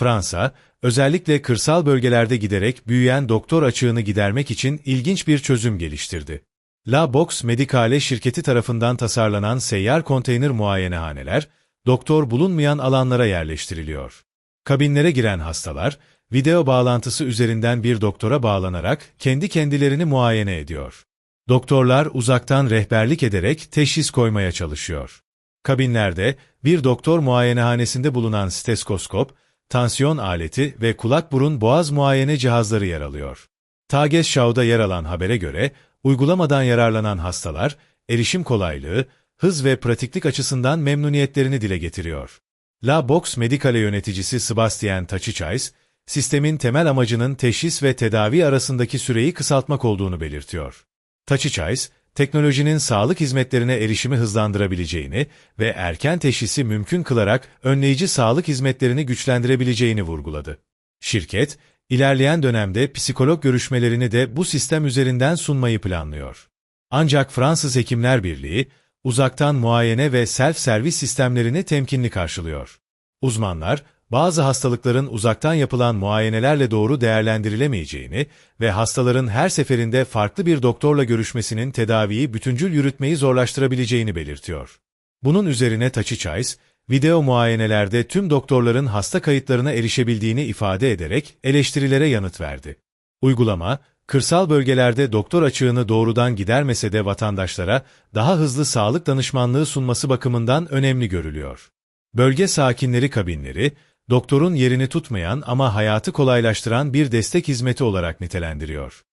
Fransa, özellikle kırsal bölgelerde giderek büyüyen doktor açığını gidermek için ilginç bir çözüm geliştirdi. La Box Medicale şirketi tarafından tasarlanan seyyar konteyner muayenehaneler, doktor bulunmayan alanlara yerleştiriliyor. Kabinlere giren hastalar, video bağlantısı üzerinden bir doktora bağlanarak kendi kendilerini muayene ediyor. Doktorlar uzaktan rehberlik ederek teşhis koymaya çalışıyor. Kabinlerde bir doktor muayenehanesinde bulunan steskoskop, tansiyon aleti ve kulak burun boğaz muayene cihazları yer alıyor. Tagesschau'da yer alan habere göre, uygulamadan yararlanan hastalar, erişim kolaylığı, hız ve pratiklik açısından memnuniyetlerini dile getiriyor. La Box Medicale yöneticisi Sebastian Tachichais, sistemin temel amacının teşhis ve tedavi arasındaki süreyi kısaltmak olduğunu belirtiyor. Tachichais, teknolojinin sağlık hizmetlerine erişimi hızlandırabileceğini ve erken teşhisi mümkün kılarak önleyici sağlık hizmetlerini güçlendirebileceğini vurguladı. Şirket, ilerleyen dönemde psikolog görüşmelerini de bu sistem üzerinden sunmayı planlıyor. Ancak Fransız Hekimler Birliği, uzaktan muayene ve self-servis sistemlerini temkinli karşılıyor. Uzmanlar, bazı hastalıkların uzaktan yapılan muayenelerle doğru değerlendirilemeyeceğini ve hastaların her seferinde farklı bir doktorla görüşmesinin tedaviyi bütüncül yürütmeyi zorlaştırabileceğini belirtiyor. Bunun üzerine Tachichais, video muayenelerde tüm doktorların hasta kayıtlarına erişebildiğini ifade ederek eleştirilere yanıt verdi. Uygulama, kırsal bölgelerde doktor açığını doğrudan gidermese de vatandaşlara daha hızlı sağlık danışmanlığı sunması bakımından önemli görülüyor. Bölge sakinleri kabinleri, doktorun yerini tutmayan ama hayatı kolaylaştıran bir destek hizmeti olarak nitelendiriyor.